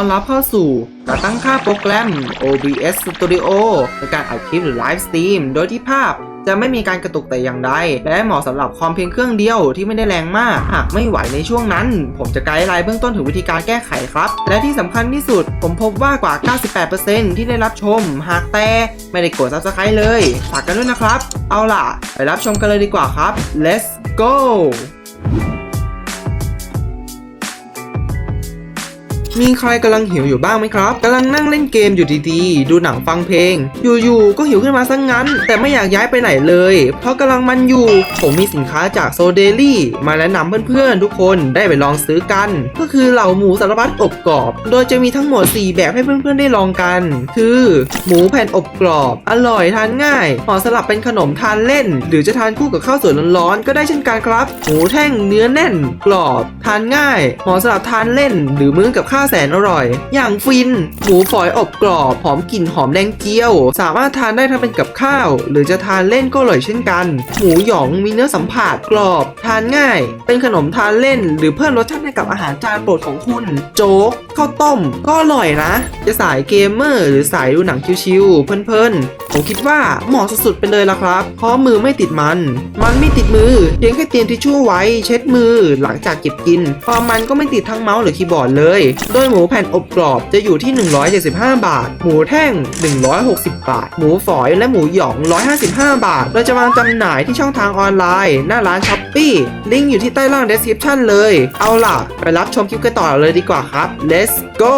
ต้อนรับเข้าสู่การตั้งค่าโปรแกรม OBS Studio ในการอัดคลิปหรือไลฟ์สตรีมโดยที่ภาพจะไม่มีการกระตุกแต่อย่างใด และเหมาะสำหรับคอมเพียงเครื่องเดียวที่ไม่ได้แรงมาก หากไม่ไหวในช่วงนั้น ผมจะไกด์ไลน์เบื้องต้นถึงวิธีการแก้ไขครับ และที่สำคัญที่สุด ผมพบว่ากว่า 98%ที่ได้รับชม หากแต่ไม่ได้กด subscribe เลยฝากกันด้วยนะครับ เอาล่ะ ไปรับชมกันเลยดีกว่าครับ let's go มีใครกำลังหิวอยู่บ้างไหมครับกำลังนั่งเล่นเกมอยู่ดีๆ ดูหนังฟังเพลง อยู่ๆ ก็หิวขึ้นมาซะงงั้น แต่ไม่อยากย้ายไปไหนเลย เพราะกำลังมันอยู่ ผมมีสินค้าจากโซเดลี่มาแนะนำเพื่อนๆ ทุกคนได้ไปลองซื้อกัน ก็คือเหล่าหมูสารพัดอบกรอบ โดยจะมีทั้งหมด 4 แบบให้เพื่อนๆ ได้ลองกัน คือ หมูแผ่นอบกรอบ อร่อยทานง่ายห่อสลับเป็นขนมทานเล่น หรือจะทานคู่กับข้าวสวยร้อนๆ ก็ได้เช่นกันครับ หมูแท่งเนื้อแน่น กรอบ ทานง่ายห่อสลับทานเล่น หรือมื้อกับข้าวแสนอร่อย อย่างฟิน หมูฝอยอบกรอบ หอมกลิ่นหอมแดงเจียว สามารถทานได้ทั้งเป็นกับข้าว หรือจะทานเล่นก็อร่อยเช่นกัน หมูหยองมีเนื้อสัมผัสกรอบ ทานง่าย เป็นขนมทานเล่น หรือเพิ่มรสชาติให้กับอาหารจานโปรดของคุณ โจ๊กข้าวต้ม ก็อร่อยนะ จะสายเกมเมอร์หรือสายดูหนังชิวๆเพลินๆผมคิดว่าเหมาะสุดๆไปเลยละครับ เพราะมือไม่ติดมัน มันไม่ติดมือเพียงแค่เตรียมทิชชู่ไว้ เช็ดมือหลังจากเก็บกิน พอมันก็ไม่ติดทั้งเมาส์หรือคีย์บอร์ดเลยโดยหมูแผ่นอบกรอบจะอยู่ที่ 175 บาท หมูแท่ง 160 บาท หมูฝอยและหมูหยอง 155 บาท เราจะวางจำหน่ายที่ช่องทางออนไลน์ หน้าร้านช้อปปี้ลิงก์อยู่ที่ใต้ล่าง description เลย เอาล่ะ ไปรับชมคลิปกันต่อเลยดีกว่าครับ let's go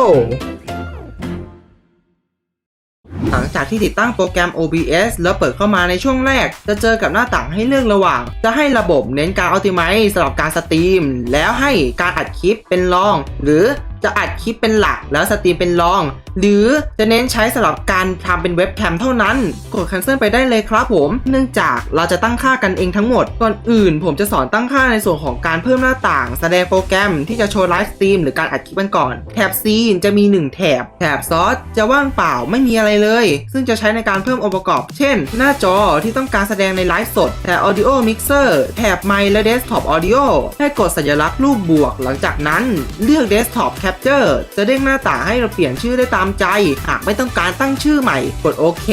หลังจากที่ติดตั้งโปรแกรม OBS แล้วเปิดเข้ามาในช่วงแรก จะเจอกับหน้าต่างให้เลือกระหว่าง จะให้ระบบเน้นการ Optimize สำหรับการสตรีม แล้วให้การอัดคลิปเป็นรอง หรือ จะอัดคลิปเป็นหลักแล้วสตรีมเป็นรองหรือจะเน้นใช้สำหรับการทำเป็นเว็บแคมเท่านั้น กด cancel ไปได้เลยครับผม เนื่องจากเราจะตั้งค่ากันเองทั้งหมด ก่อนอื่น ผมจะสอนตั้งค่าในส่วนของการเพิ่มหน้าต่าง แสดงโปรแกรมที่จะโชว์ไลฟ์สตรีมหรือการอัดคลิปกันก่อน แถบซีนจะมี 1 แถบ แถบซอสจะว่างเปล่าไม่มีอะไรเลย ซึ่งจะใช้ในการเพิ่มองค์ประกอบ เช่น หน้าจอที่ต้องการแสดงในไลฟ์สด แถบ Audio Mixer แถบไมค์และ Desktop Audio ให้กดสัญลักษณ์รูปบวก หลังจากนั้นเลือก Desktop Capture จะเด้งหน้าต่างให้เราเปลี่ยนชื่อได้ตามใจ หากไม่ต้องการตั้งชื่อใหม่ กดโอเค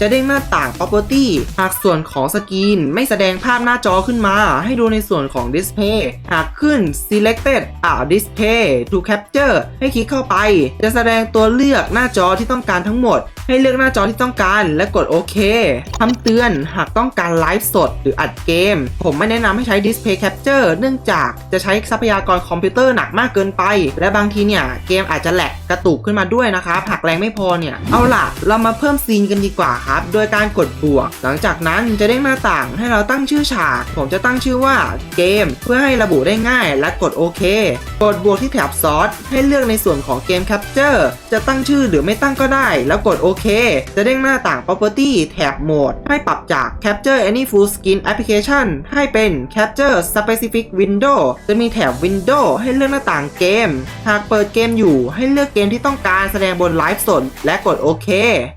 จะเด้งหน้าต่าง Property หากส่วนของสกรีนไม่แสดงภาพหน้าจอขึ้นมา ให้ดูในส่วนของ Display หากขึ้น Selected อ่า Display to Capture ให้คลิกเข้าไป จะแสดงตัวเลือกหน้าจอที่ต้องการทั้งหมด ให้เลือกหน้าจอที่ต้องการและกดโอเคคำเตือนหากต้องการไลฟ์สดหรืออัดเกม ผมไม่แนะนำให้ใช้ Display Capture เนื่องจากจะใช้ทรัพยากรคอมพิวเตอร์หนักมากเกินไป และบางทีเนี่ย เกมอาจจะแหลกกระตุกขึ้นมาด้วยนะครับหากแรงไม่พอเนี่ย เอาล่ะ เรามาเพิ่มซีนกันดีกว่าครับ โดยการกดบวก หลังจากนั้นจะเด้งหน้าต่างให้เราตั้งชื่อฉาก ผมจะตั้งชื่อว่าเกม เพื่อให้ระบุได้ง่ายและกดโอเค กดบวกที่แถบซอสให้เลือกในส่วนของเกม Capture จะตั้งชื่อหรือไม่ตั้งก็ได้ แล้วกดโอเค จะเด้งหน้าต่าง Property แถบโหมดให้ปรับจาก Capture Any Full Screen Application ให้เป็น Capture Specific Window จะมีแถบ Window ให้เลือกหน้าต่างเกม หากเปิดเกมอยู่ให้เลือกเกมที่ต้องการแสดงบนไลฟ์สดและกดโอเค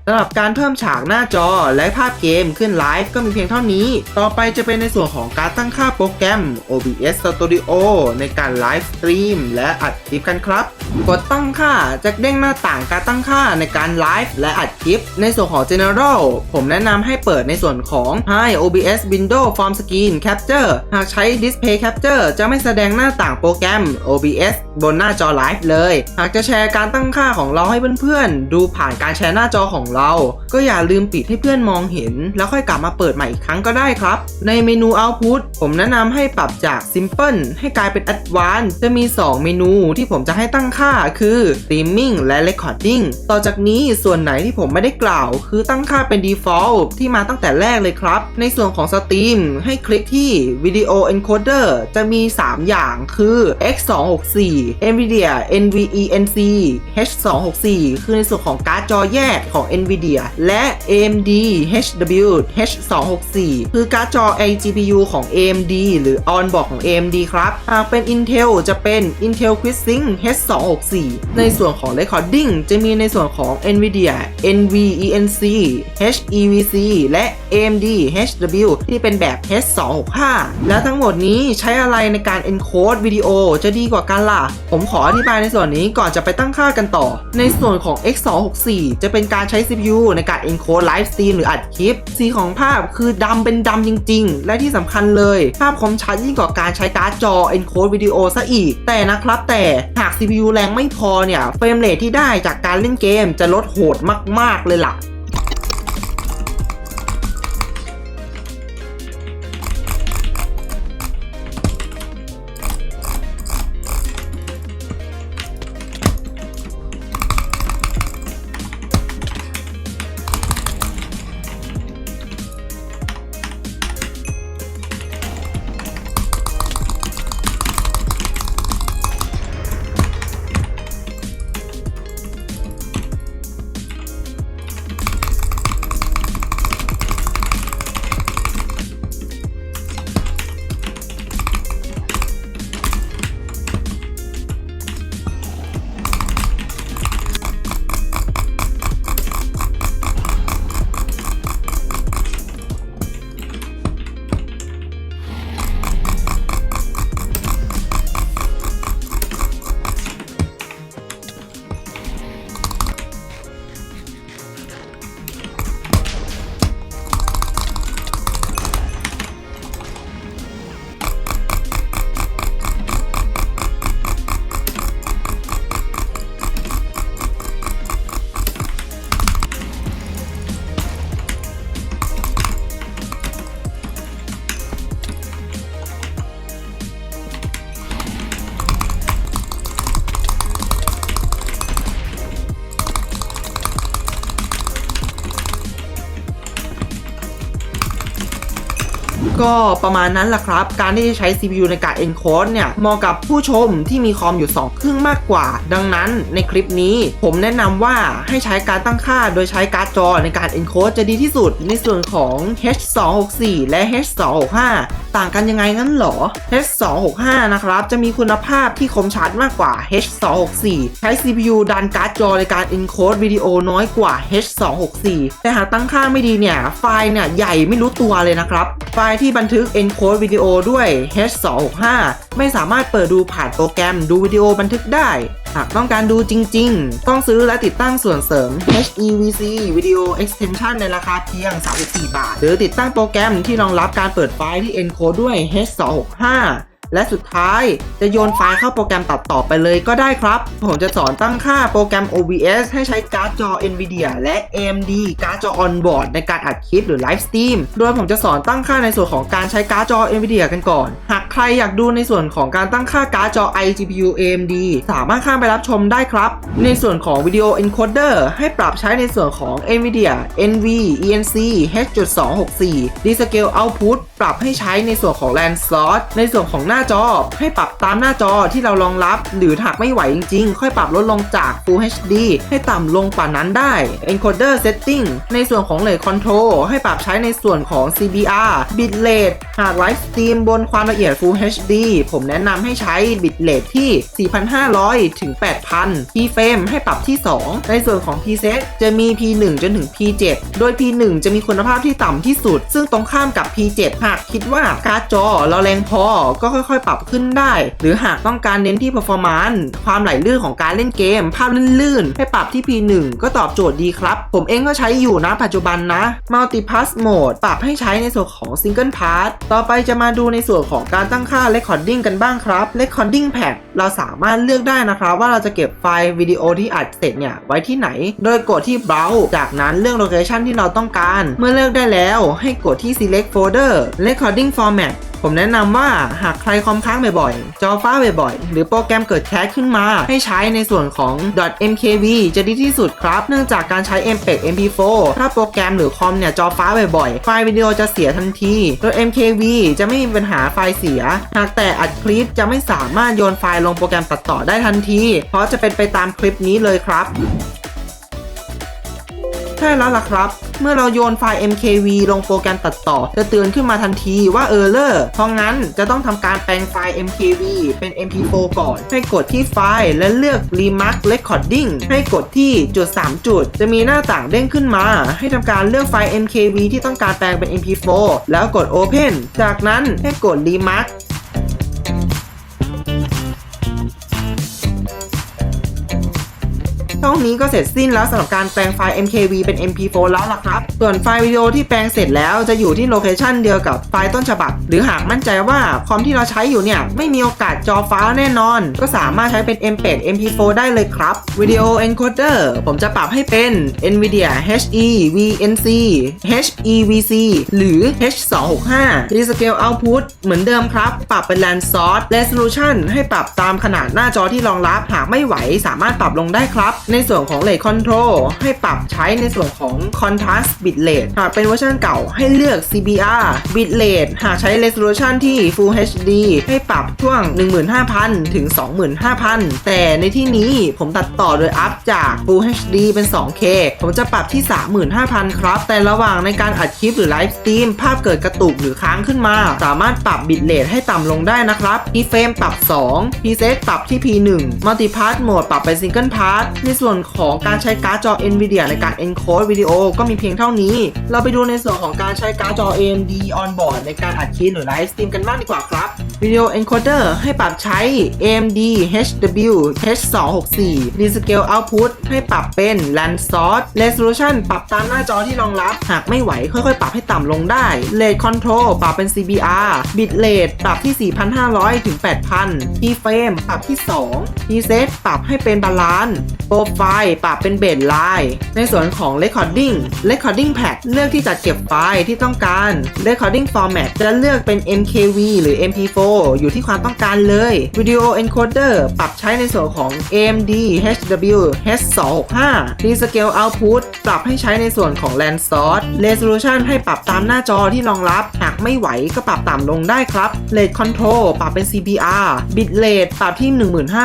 สำหรับการเพิ่มฉากหน้าจอและภาพเกมขึ้นไลฟ์ก็มีเพียงเท่านี้ ต่อไปจะเป็นในส่วนของการตั้งค่าโปรแกรม OBS Studio ในการไลฟ์สตรีมและอัดคลิปกันครับ กดตั้งค่าจะเด้งหน้าต่างการตั้งค่าในการไลฟ์และอัดคลิป ในส่วนของ General ผมแนะนำให้เปิดในส่วนของ High OBS Window Form Screen Capture หากใช้ Display Capture จะไม่แสดงหน้าต่างโปรแกรม OBS บนหน้าจอไลฟ์เลย หากจะแชร์การตั้งค่าของเราให้เพื่อนๆ ดูผ่านการแชร์หน้าจอของเรา ก็อย่าลืมปิดให้เพื่อนมองเห็น แล้วค่อยกลับมาเปิดใหม่อีกครั้งก็ได้ครับ ในเมนู Output ผมแนะนำให้ปรับจาก Simple ให้กลายเป็น Advanced จะมี 2 เมนูที่ผมจะให้ตั้งค่าคือ Streaming และ Recording ต่อจากนี้ส่วนไหนที่ผมไม่ได้กล่าว คือตั้งค่าเป็น Default ที่มาตั้งแต่แรกเลยครับ ในส่วนของ Stream ให้คลิกที่ Video Encoder จะมี 3 อย่างคือ X264 NVIDIA NVENC H264 คือในส่วนของการ์ดจอแยกของ NVIDIA และ AMD HW H264 คือการ์ดจอ iGPU ของ AMD หรือ on-board ของ AMD ครับ หากเป็น Intel จะเป็น Intel QuickSync H264 ในส่วนของ Recording จะมีในส่วนของ NVIDIA NVENC HEVC และ AMD HW ที่เป็นแบบ H265 แล้วทั้งหมดนี้ใช้อะไรในการ encode วิดีโอจะดีกว่ากันล่ะ ผมขออธิบายในส่วนนี้ก่อนจะไปตั้งค่ากันต่อ ในส่วนของ X264 จะเป็นการใช้ CPU ในการ encode live stream หรืออัดคลิป สีของภาพคือดำเป็นดำจริง ๆ และที่สำคัญเลย ภาพคมชัดยิ่งกว่าการใช้การ์ดจอ encode วิดีโอซะอีก แต่นะครับแต่หาก CPU แรงไม่พอเนี่ย เฟรมเรทที่ได้จากการเล่นเกมจะลดโหดมาก ๆ เลยล่ะ ก็ประมาณนั้นแหละครับ การที่จะใช้ CPU ในการ encode เนี่ยเหมาะกับผู้ชมที่มีคอมอยู่ 2 เครื่องมากกว่า ดังนั้นในคลิปนี้ผมแนะนำว่าให้ใช้การตั้งค่าโดยใช้การ์ดจอในการ encode จะดีที่สุดในส่วนของ H264 และ H265 ต่างกันยังไงงั้นเหรอ H265 นะครับ จะมีคุณภาพที่คมชัดมากกว่า H264 ใช้ CPU ดันการ์ดจอในการ encode วิดีโอน้อยกว่า H264 แต่หากตั้งค่าไม่ดีเนี่ย ไฟล์เนี่ยใหญ่ไม่รู้ตัวเลยนะครับ ไฟล์ที่บันทึก encode วิดีโอด้วย H265 ไม่สามารถเปิดดูผ่านโปรแกรมดูวิดีโอบันทึกได้ หากต้องการดูจริง ๆ ต้องซื้อและติดตั้งส่วนเสริม HEVC Video Extension ในราคาเพียง 34 บาท หรือติดตั้งโปรแกรมที่รองรับการเปิดไฟล์ที่ encode ด้วย H265 และสุดท้ายจะโยนไฟล์เข้าโปรแกรมตัดต่อไปเลยก็ได้ครับ ผมจะสอนตั้งค่าโปรแกรม OBS ให้ใช้การ์ดจอ NVIDIA และ AMD การ์ดจอ on-board ในการอัดคลิปหรือไลฟ์สตรีมโดยผมจะสอนตั้งค่าในส่วนของการใช้การ์ดจอ NVIDIA กันก่อน หากใครอยากดูในส่วนของการตั้งค่าการ์ดจอ iGPU AMD สามารถข้ามไปรับชมได้ครับ ในส่วนของวิดีโอ encoder ให้ปรับใช้ในส่วนของ NVIDIA NVENC H.264 Descale Output ปรับให้ใช้ในส่วนของ LAN slot ในส่วนของหน้าจอ ให้ปรับตามหน้าจอที่เรารองรับ หรือหากไม่ไหวจริงๆ ค่อยปรับลดลงจาก Full HD ให้ต่ำลงกว่านั้นได้ Encoder Setting ในส่วนของ Rate Control ให้ปรับใช้ในส่วนของ CBR Bitrate หากไลฟ์สตรีมบนความละเอียด Full HD ผมแนะนำให้ใช้ Bitrate ที่ 4,500 ถึง 8,000 Keyframe ให้ปรับที่ 2 ในส่วนของ Preset จะมี P1 จนถึง P7 โดย P1 จะมีคุณภาพที่ต่ำที่สุด ซึ่งตรงข้ามกับ P7 หากคิดว่าการ์ดจอเราแรงพอก็ค่อยๆ ปรับขึ้นได้ หรือหากต้องการเน้นที่ performance ความไหลลื่นของการเล่นเกม ภาพลื่นๆ ให้ปรับที่ P1 ก็ตอบโจทย์ดีครับ ผมเองก็ใช้อยู่นะปัจจุบันนะ Multipass Mode ปรับให้ใช้ในส่วนของ Single Pass ต่อไปจะมาดูในส่วนของการตั้งค่า Recording กันบ้างครับ Recording Pack เราสามารถเลือกได้นะครับว่าเราจะเก็บไฟล์วิดีโอที่อัดเสร็จเนี่ยไว้ที่ไหน โดยกดที่ Browse จากนั้นเลือก Location ที่เราต้องการ เมื่อเลือกได้แล้วให้กดที่ Select Folder Recording Format ผมแนะนำว่าหากใครคอมค้างบ่อยๆ จอฟ้าบ่อยๆ หรือโปรแกรมเกิดแคสขึ้นมา ให้ใช้ในส่วนของ .mkv จะดีที่สุดครับ เนื่องจากการใช้ MPEG MP4 ถ้าโปรแกรมหรือคอมเนี่ยจอฟ้าบ่อยๆ ไฟล์วิดีโอจะเสียทันที โดย MKV จะไม่มีปัญหาไฟล์เสีย หากแต่อัดคลิปจะไม่สามารถโยนไฟล์ลงโปรแกรมตัดต่อได้ทันที เพราะจะเป็นไปตามคลิปนี้เลยครับ ช่แล้วล่ะครับ เมื่อเราโยนไฟล์ MKV ลงโปรแกรมตัดต่อ จะเตือนขึ้นมาทันทีว่า Error เพราะงั้นจะต้องทำการแปลงไฟล์ MKV เป็น MP4 ก่อน ให้กดที่ไฟล์และเลือก Remark Recording ให้กดที่จุด 3 จุด จะมีหน้าต่างเด้งขึ้นมา ให้ทำการเลือกไฟล์ MKV ที่ต้องการแปลงเป็น MP4 แล้วกด Open จากนั้นให้กด Remark เท่านี้ก็เสร็จสิ้นแล้วสำหรับการแปลงไฟล์ MKV เป็น MP4 แล้วล่ะครับ ส่วนไฟล์วิดีโอที่แปลงเสร็จแล้วจะอยู่ที่โลเคชันเดียวกับไฟล์ต้นฉบับ หรือหากมั่นใจว่าคอมที่เราใช้อยู่เนี่ย ไม่มีโอกาสจอฟ้าแน่นอน ก็สามารถใช้เป็น MPEG MP4 ได้เลยครับวิดีโอ encoder ผมจะปรับให้เป็น NVIDIA HEVNC HEVC หรือ H265 Rescale Output เหมือนเดิมครับ ปรับเป็น LAN source resolution ให้ปรับตามขนาดหน้าจอที่รองรับหากไม่ไหวสามารถปรับลงได้ครับในในส่วนของ Rate Control ให้ปรับใช้ในส่วนของ Contrast Bitrate หากเป็นเวอร์ชันเก่าให้เลือก CBR Bitrate หากใช้ Resolution ที่ Full HD ให้ปรับช่วง 15,000 ถึง 25,000 แต่ในที่นี้ผมตัดต่อโดยอัพจาก Full HD เป็น 2K ผมจะปรับที่ 35,000 ครับ แต่ระหว่างในการอัดคลิปหรือไลฟ์สตรีมภาพเกิดกระตุกหรือค้างขึ้นมา สามารถปรับบิตเรทให้ต่ำลงได้นะครับ Keyframe ปรับ 2 Preset ปรับที่ P1 Multipart Mode ปรับเป็น Single Part ในส่วน่วนของการใช้การ์ดจอ Nvidia ในการ encode วิดีโอก็มีเพียงเท่านี้ เราไปดูในส่วนของการใช้การ์ดจอ AMD on board ในการอัดคลิปหรือไลฟ์สตรีมกันบ้างดีกว่าครับวิดีโอ encoder ให้ปรับใช้ AMD HW H264 Rescale Output ให้ปรับเป็น LAN source Resolution ปรับตามหน้าจอที่รองรับ หากไม่ไหวค่อยๆ ปรับให้ต่ำลงได้ Rate Control ปรับเป็น CBR Bitrate ปรับที่ 4,500 ถึง 8,000 Keyframe ปรับที่ 2 Preset ปรับให้เป็นบาลานซ์ Profile ปรับเป็นเบสไลน์ในส่วนของ Recording Recording Pad เลือกที่จะเก็บไฟล์ที่ต้องการ Recording Format จะเลือกเป็น MKV หรือ MP4 อยู่ที่ความต้องการเลย Video Encoder ปรับใช้ในส่วนของ AMD HW H265 Rescale Output ปรับให้ใช้ในส่วนของ LAN Source Resolution ให้ปรับตามหน้าจอที่รองรับ หากไม่ไหวก็ปรับต่ำลงได้ครับ Rate Control ปรับเป็น CBR Bitrate ปรับที่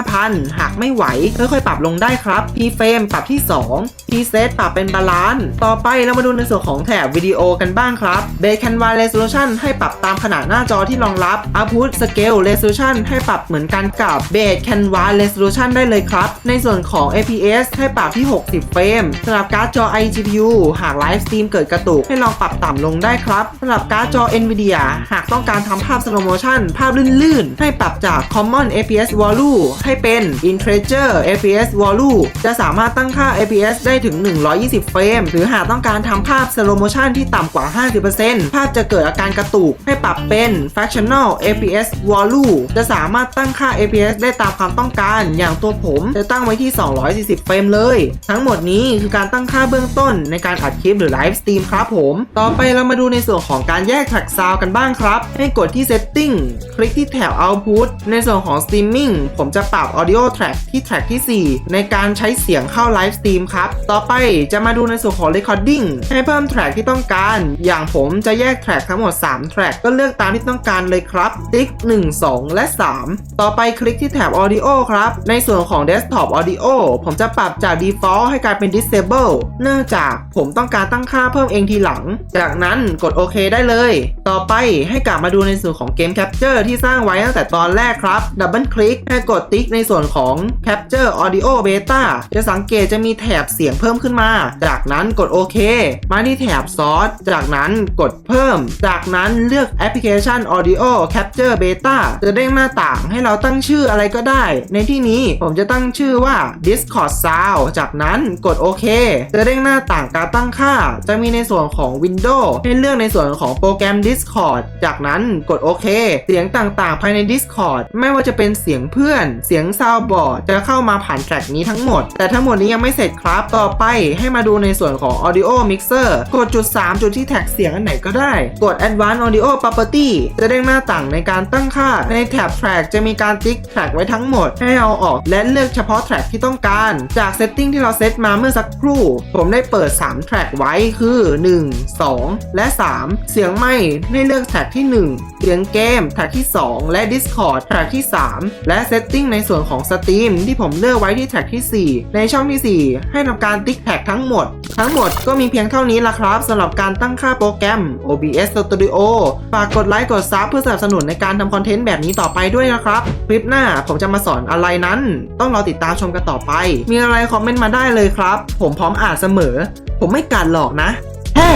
15,000 หากไม่ไหวค่อยๆปรับลงได้ครับ Keyframe ปรับที่ 2 Preset ปรับเป็นบาลานซ์ต่อไปเรามาดูในส่วนของแถบวิดีโอกันบ้างครับ Base Canvas Resolution ให้ปรับตามขนาดหน้าจอที่รองรับ Output Scale Resolution ให้ปรับเหมือนกันกับ Base Canvas Resolution ได้เลยครับ ในส่วนของ APS ให้ปรับที่ 60 เฟรมสำหรับการ์ดจอ iGPU หากไลฟ์สตรีมเกิดกระตุกให้ลองปรับต่ำลงได้ครับสำหรับการ์ดจอ NVIDIA หากต้องการทำภาพ slow motion ภาพลื่นๆ ให้ปรับจาก Common APS Value ให้เป็น Integer APS Value จะะสามารถตั้งค่า APS ได้ถึง 120 เฟรม หรือหากต้องการทำภาพ slow motion ที่ต่ำกว่า 50%ภาพจะเกิดอาการกระตุก ให้ปรับเป็น Fractional APS Value จะสามารถตั้งค่า APS ได้ตามความต้องการ อย่างตัวผมจะตั้งไว้ที่ 240 เฟรมเลย ทั้งหมดนี้คือการตั้งค่าเบื้องต้นในการอัดคลิปหรือไลฟ์สตรีมครับผม ต่อไปเรามาดูในส่วนของการแยกแทร็กซาวกันบ้างครับ ให้กดที่ Setting คลิกที่แถบ Output ในส่วนของ Streaming ผมจะปรับ Audio Track ที่แทร็กที่ 4 ในการใช้เสียงเข้าไลฟ์สตรีมครับ ต่อไปจะมาดูในส่วนของ Recording ให้เพิ่มแทร็กที่ต้องการ อย่างผมจะแยกแทร็กทั้งหมด 3 แทร็กก็เลือกตามที่ต้องการเลยครับ ติ๊ก 1 2 และ 3 ต่อไปคลิกที่แถบ Audio ครับ ในส่วนของ Desktop Audio ผมจะปรับจาก Default ให้กลายเป็น Disable เนื่องจากผมต้องการตั้งค่าเพิ่มเองทีหลัง จากนั้นกดโอเคได้เลย ต่อไปให้กลับมาดูในส่วนของ Game Capture ที่สร้างไว้ตั้งแต่ตอนแรกครับ ดับเบิลคลิกให้กดติ๊กในส่วนของ Capture Audio Beta จะสังเกตจะมีแถบเสียงเพิ่มขึ้นมา จากนั้นกดโอเค มาที่แถบ Source จากนั้นกดเพิ่ม จากนั้นเลือกแอปพลิเคชัน Audio Capture Beta จะเด้งหน้าต่างให้เราตั้งชื่ออะไรก็ได้ ในที่นี้ผมจะตั้งชื่อว่า Discord Sound จากนั้นกดโอเค จะเด้งหน้าต่างการตั้งค่า จะมีในส่วนของ Windows ให้เลือกในส่วนของโปรแกรม Discord จากนั้นกดโอเค เสียงต่างๆ ภายใน Discord ไม่ว่าจะเป็นเสียงเพื่อน เสียงซาวบอร์ดจะเข้ามาผ่านแทร็กนี้ทั้งหมดแต่ทั้งหมดนี้ยังไม่เสร็จครับ ต่อไปให้มาดูในส่วนของ Audio Mixer กดจุด 3 จุดที่แท็กเสียงอันไหนก็ได้ กด Advanced Audio Property จะเด้งหน้าต่างในการตั้งค่า ในแท็บ track จะมีการติ๊ก track ไว้ทั้งหมด ให้เอาออกและเลือกเฉพาะ track ที่ต้องการ จากเซตติ้งที่เราเซตมาเมื่อสักครู่ ผมได้เปิด 3 track ไว้คือ 1 2 และ 3 เสียงไม่ให้เลือก track ที่ 1 เสียงเกม track ที่ 2 และ Discord track ที่ 3 และเซตติ้งในส่วนของ Steam ที่ผมเลือกไว้ที่ track ที่ 4ในช่องที่ 4 ให้ทำการติ๊กแท็กทั้งหมด ทั้งหมดก็มีเพียงเท่านี้ละครับสำหรับการตั้งค่าโปรแกรม OBS Studio ฝากกดไลค์กดซับเพื่อสนับสนุนในการทำคอนเทนต์แบบนี้ต่อไปด้วยนะครับ คลิปหน้าผมจะมาสอนอะไรนั้น ต้องรอติดตามชมกันต่อไป มีอะไรคอมเมนต์มาได้เลยครับ ผมพร้อมอ่านเสมอ ผมไม่กัดหรอกนะแฮ่